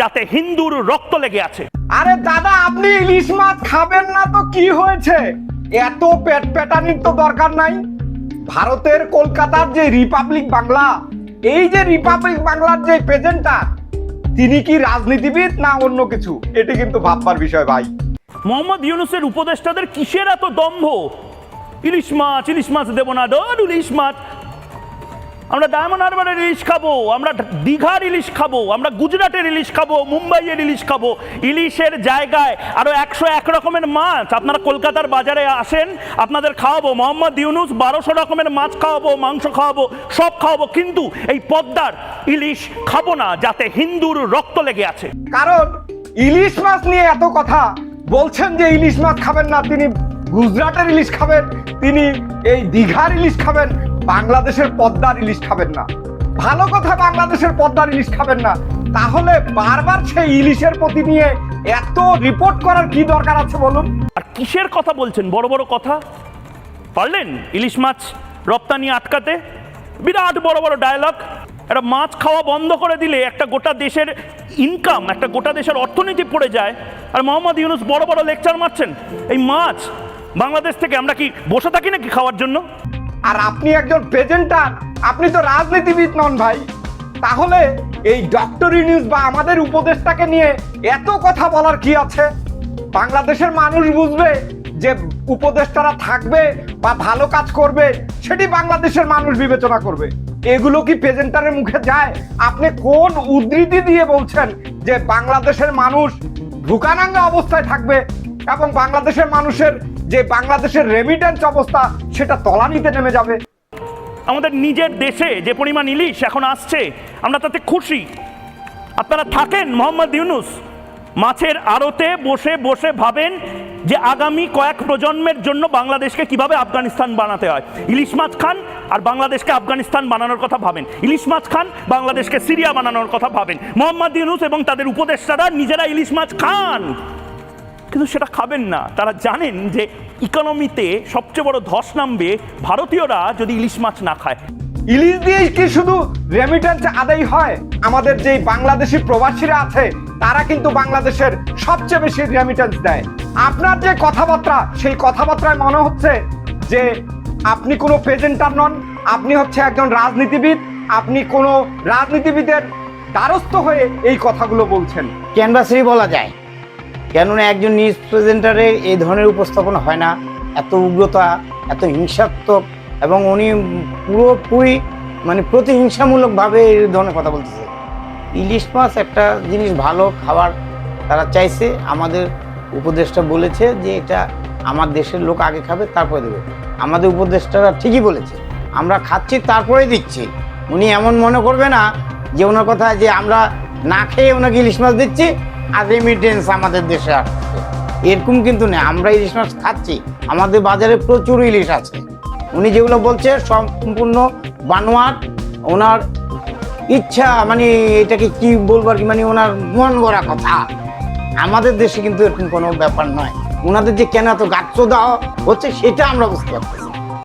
যাতে হিন্দুর রক্ত লেগে আছে। আরে দাদা আপনি ইলিশ মাছ খাবেন না তো কি হয়েছে? এত পেট পেটানির তো দরকার নাই। ভারতের কলকাতার যে রিপাবলিক বাংলা এই যে রিপাবলিক বাংলার যে প্রেজেন্টার তিনি কি রাজনীতিবিদ না অন্য কিছু? এটি কিন্তু ভাববার বিষয় ভাই। মোহাম্মদ ইউনুসের উপদেষ্টাদের কিসের এত দম্ভ? ইলিশ মাছ ইলিশ মাছ দেবো না ডর ইলিশ মাছ। আমরা ডায়মন্ড হারবারের ইলিশ খাব, আমরা দীঘার ইলিশ খাব, আমরা গুজরাটের ইলিশ খাব, মুম্বাইয়ের ইলিশ খাব। ইলিশের জায়গায় আরও একশো এক রকমের মাছ। আপনারা কলকাতার বাজারে আসেন, আপনাদের খাওয়াবো। মোহাম্মদ ইউনুস বারোশো রকমের মাছ খাওয়াবো, মাংস খাওয়াবো, সব খাওয়াবো। কিন্তু এই পদ্মার ইলিশ খাব না, যাতে হিন্দুর রক্ত লেগে আছে। কারণ ইলিশ মাছ নিয়ে এত কথা, বলছেন যে ইলিশ মাছ খাবেন না, তিনি গুজরাটের ইলিশ খাবেন, তিনি এই দীঘার ইলিশ খাবেন। বাংলাদেশের পদ্মার ইলিশ খাবেন না। ভালো কথা, বাংলাদেশের পদ্মার ইলিশ খাবেন না। তাহলে বারবার সেই ইলিশের প্রতি নিয়ে এত রিপোর্ট করার কি দরকার আছে বলুন? আর কিসের কথা বলছেন? বড় বড় কথা। পারলেন? ইলিশ মাছ রপ্তানি আটকাতে? বিরাট বড় বড় ডায়লগ একটা মাছ খাওয়া বন্ধ করে দিলে একটা গোটা দেশের ইনকাম একটা গোটা দেশের অর্থনীতি পড়ে যায়। আর মোহাম্মদ ইউনুস বড় বড় লেকচার মারছেন। এই মাছ বাংলাদেশ থেকে আমরা কি বসে থাকি নাকি খাওয়ার জন্য? আর আপনি একজন প্রেজেন্টার আপনি তো রাজনীতিবিদ নন ভাই। তাহলে এই ডক্টর নিউজ বা আমাদের উপদেশটাকে নিয়ে এত কথা বলার কি আছে? বাংলাদেশের মানুষ বুঝবে যে উপদেষ্টারা থাকবে বা ভালো কাজ করবে, সেটি বাংলাদেশের মানুষ বিবেচনা করবে। এগুলো কি প্রেজেন্টারের মুখে যায়? আপনি কোন উদ্ধৃতি দিয়ে বলছেন যে বাংলাদেশের মানুষ ভুকানাঙ্গা অবস্থায় থাকবে এবং বাংলাদেশের মানুষের যে বাংলাদেশের রেমিটেন্স অবস্থা, সেটা তলানিতে নেমে যাবে। আমাদের নিজের দেশে যে পরিমাণ ইলিশ এখন আসছে, আমরা তাতে খুশি। আপনারা থাকেন মোহাম্মদ ইউনুস, মাছের আড়তে বসে বসে ভাবেন যে আগামী কয়েক প্রজন্মের জন্য বাংলাদেশকে কীভাবে আফগানিস্তান বানাতে হয়। ইলিশ মাছ খান আর বাংলাদেশকে আফগানিস্তান বানানোর কথা ভাবেন। ইলিশ মাছ খান, বাংলাদেশকে সিরিয়া বানানোর কথা ভাবেন। মোহাম্মদ ইউনুস এবং তাদের উপদেষ্টারা নিজেরা ইলিশ মাছ খান। কিন্তু সেটা খাবেন না। তারা জানেন যে ইকোনমিতে সবচেয়ে বড় ধস নামবে ভারতীয়রা যদি ইলিশ মাছ না খায়। ইলিশ দিয়েই কি শুধু রেমিটেন্স আদায় হয়? আমাদের যেই বাংলাদেশি প্রবাসীরা আছে তারা কিন্তু বাংলাদেশের সবচেয়ে বেশি রেমিটেন্স দেয়। আপনার যে কথাবার্তা সেই কথাবার্তায় মনে হচ্ছে যে আপনি কোনো প্রেজেন্টার নন আপনি হচ্ছে একজন রাজনীতিবিদ আপনি কোনো রাজনীতিবিদের দ্বারস্থ হয়ে এই কথাগুলো বলছেন। ক্যানভাসেরই বলা যায়। কেননা একজন নিউজ প্রেজেন্টারে এই ধরনের উপস্থাপনা হয় না। এত উগ্রতা, এত হিংসাত্মক এবং উনি পুরোপুরি মানে প্রতিহিংসামূলকভাবে এই ধরনের কথা বলতেছে। ইলিশ মাছ একটা জিনিস ভালো খাবার তারা চাইছে। আমাদের উপদেষ্টা বলেছে যে এটা আমার দেশের লোক আগে খাবে, তারপরে দেবে। আমাদের উপদেষ্টারা ঠিকই বলেছে। আমরা খাচ্ছি তারপরে দিচ্ছি। উনি এমন মনে করবে না যে ওনার কথা যে আমরা না খেয়ে ওনাকে ইলিশ মাছ দিচ্ছি আর রেমিটেন্স আমাদের দেশে আসছে। এরকম কিন্তু না আমরা ইলিশ মাছ খাচ্ছি। আমাদের বাজারে প্রচুর ইলিশ আছে। উনি যেগুলো বলছে, সম্পূর্ণ বানোয়াট, ওনার ইচ্ছা মানে এটাকে কি বলব আর কি মানে ওনার মন গড়া কথা। আমাদের দেশে কিন্তু এরকম কোনো ব্যাপার নয়। ওনাদের যে কেন এত গাছ দেওয়া হচ্ছে, সেটা আমরা বুঝতে পারছি।